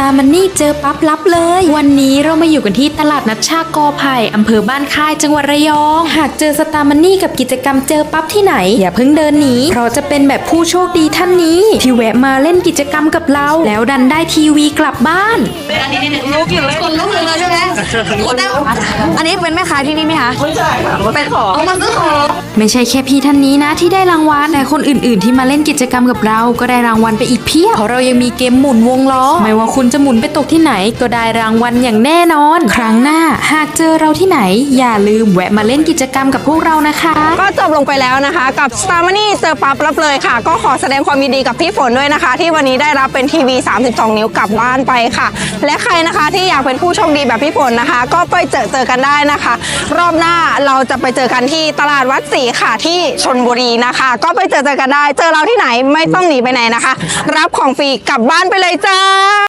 ตาร์มันนี่เจอปั๊บรับเลย วันนี้เรามาอยู่กันที่ตลาดนัดชากอไผ่อำเภอบ้านค่ายจังหวัดระยอง หากเจอสตาร์มันนี่กับกิจกรรมเจอปั๊บที่ไหน อย่าเพิ่งเดินหนีเพราะจะเป็นแบบผู้โชคดีท่านนี้ ที่แวะมาเล่นกิจกรรมกับเรา แล้วดันได้ทีวีกลับบ้านลุกอยู่เลยคนลุกอยู่เลยใช่ไหมคนได้อันนี้เป็นแม่ค้าที่นี่ไหมคะไม่ใช่เป็นของเอามาซื้อของไม่ใช่แค่พี่ท่านนี้นะที่ได้รางวัลแต่คนอื่น ๆ ที่มาเล่นกิจกรรมกับเราก็ได้รางวัลไปอีกเพียบเพราะเรายังมีเกมหมุนวงล้อไม่ว่าคุณจะหมุนไปตกที่ไหนก็ได้รางวัลอย่างแน่นอน ครั้งหน้าหากเจอเราที่ไหน อย่าลืมแวะมาเล่นกิจกรรมกับพวกเรานะคะ ก็จบลงไปแล้วนะคะ กับ Star m o n y เซอร์ปับรับเลยค่ะ ก็ขอแสดงความยินดีกับพี่ฝนด้วยนะคะ ที่วันนี้ได้รับเป็นทีวี 32 นิ้วกลับบ้านไปค่ะ และใครนะคะที่อยากเป็นผู้โชคดีแบบพี่ฝนนะคะ ก็ไปเจอเจอกันได้นะคะ รอบหน้าเราจะไปเจอกันที่ตลาดวัดศรีค่ะที่ชนบุรีนะคะ ก็ไปเจอเจอกันได้ เจอเราที่ไหนไม่ต้องหนีไปไหนนะคะ รับของฟรีกลับบ้านไปเลยจ้า